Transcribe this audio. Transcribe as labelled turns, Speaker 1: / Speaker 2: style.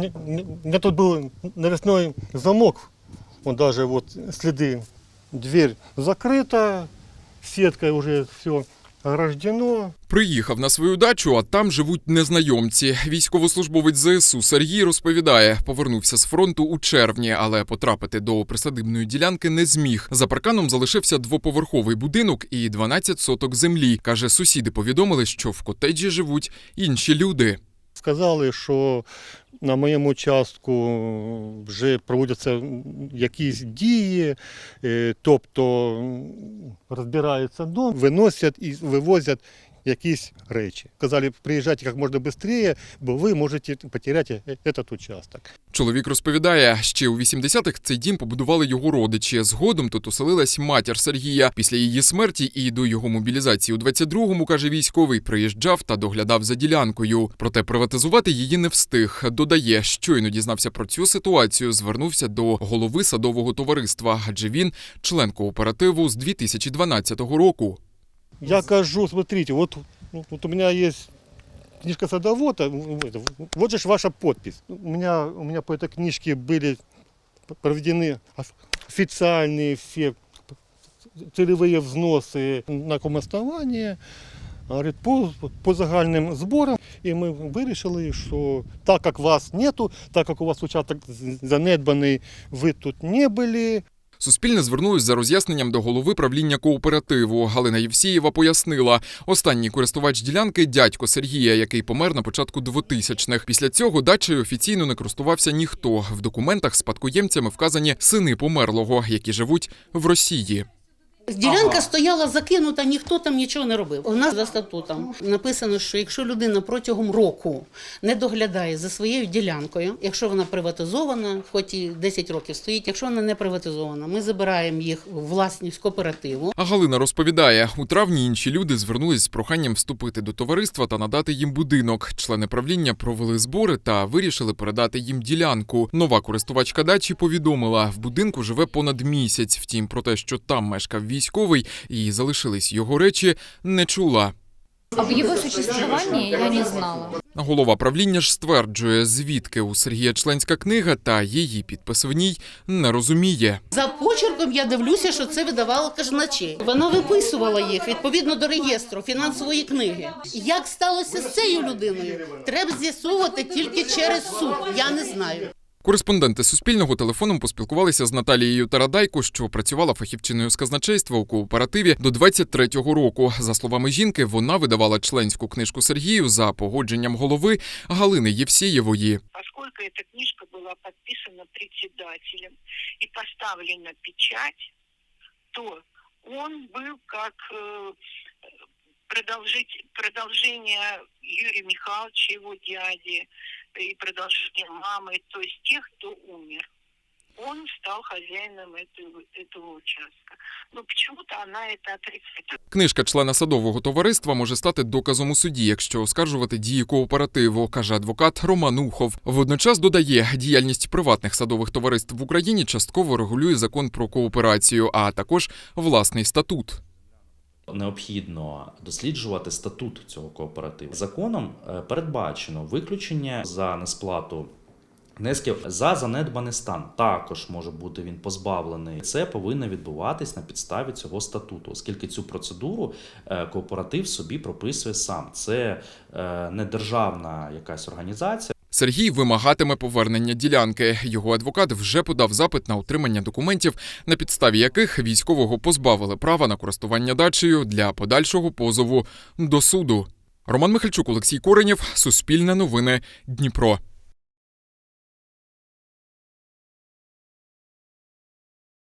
Speaker 1: м- м- у меня тут был навесной замок, вот даже вот следы, дверь закрыта, сеткой уже все ограждено.
Speaker 2: Приїхав на свою дачу, а там живуть незнайомці. Військовослужбовець ЗСУ Сергій розповідає, повернувся з фронту у червні, але потрапити до присадибної ділянки не зміг. За парканом залишився двоповерховий будинок і 12 соток землі. каже, сусіди повідомили, що в котеджі живуть інші люди.
Speaker 1: Сказали, що на моєму участку вже проводяться якісь дії, е, тобто розбирається дом, виносять і вивозять якісь речі. Сказали, приїжджайте як можна швидше, бо ви можете потеряти цей участок.
Speaker 2: Чоловік розповідає, ще у 80-х цей дім побудували його родичі. Згодом тут оселилась матір Сергія. Після її смерті і до його мобілізації у 22-му, каже військовий, приїжджав та доглядав за ділянкою. Проте приватизувати її не встиг. Додає, щойно дізнався про цю ситуацію, звернувся до голови садового товариства, адже він член кооперативу з 2012 року.
Speaker 1: Я кажу, смотрите, вот, ну, вот у меня есть книжка садовода, в- это, вот же ж ваша подпись. У меня, у меня по этой книжке были проведены оф- официальные все целевые взносы на каком основании, говорит, по, по загальним зборам. І ми вирішили, що так як вас нету, так як у вас участок занедбаний, ви тут не були,
Speaker 2: Суспільне звернулось за роз'ясненням до голови правління кооперативу. Галина Євсієва пояснила, останній користувач ділянки дядько Сергія, який помер на початку 2000-х. Після цього дачею офіційно не користувався ніхто. В документах спадкоємцями вказані сини померлого, які живуть в Росії.
Speaker 3: Ділянка стояла закинута, ніхто там нічого не робив. У нас за статутом написано, що якщо людина протягом року не доглядає за своєю ділянкою, якщо вона приватизована, хоч і 10 років стоїть, якщо вона не приватизована, ми забираємо їх у власність кооперативу.
Speaker 2: А Галина розповідає, у травні інші люди звернулись з проханням вступити до товариства та надати їм будинок. Члени правління провели збори та вирішили передати їм ділянку. Нова користувачка дачі повідомила, в будинку живе понад місяць. Втім, про те, що там мешкав військовий і залишились його речі, не чула.
Speaker 4: Об его существовании я не знала.
Speaker 2: Голова правління ж стверджує, звідки у Сергія членська книга та її підпис в ній не розуміє.
Speaker 3: За почерком я дивлюся, що це видавало казначей. Вона виписувала їх відповідно до реєстру фінансової книги. Як сталося з цією людиною? Треба з'ясовувати тільки через суд. Я не знаю.
Speaker 2: Кореспонденти Суспільного телефоном поспілкувалися з Наталією Тарадайко, що працювала фахівчиною з казначейства у кооперативі до 23-го року. За словами жінки, вона видавала членську книжку Сергію за погодженням голови Галини Євсієвої.
Speaker 5: поскольку эта книжка была подписана председателем и поставлена печать, то он был как э, продолжить, продолжение Юрия Михайловича, его дяди, и продолжение мамы, то есть тех, кто умер. Он стал хозяином этого, этого участка. Но почему-то она это отрицает.
Speaker 2: Книжка члена садового товариства може стати доказом у суді, якщо оскаржувати дії кооперативу, каже адвокат Роман Ухов. Водночас додає, діяльність приватних садових товариств в Україні частково регулює закон про кооперацію, а також власний статут.
Speaker 6: Необхідно досліджувати статут цього кооперативу. Законом е, передбачено виключення за несплату внесків за занедбаний стан. Також може бути він позбавлений. Це повинно відбуватись на підставі цього статуту, оскільки цю процедуру е, кооператив собі прописує сам. Це е, не державна якась організація.
Speaker 2: Сергій вимагатиме повернення ділянки. Його адвокат вже подав запит на отримання документів, на підставі яких військового позбавили права на користування дачею для подальшого позову до суду. Роман Михальчук, Олексій Коренєв, Суспільне новини, Дніпро.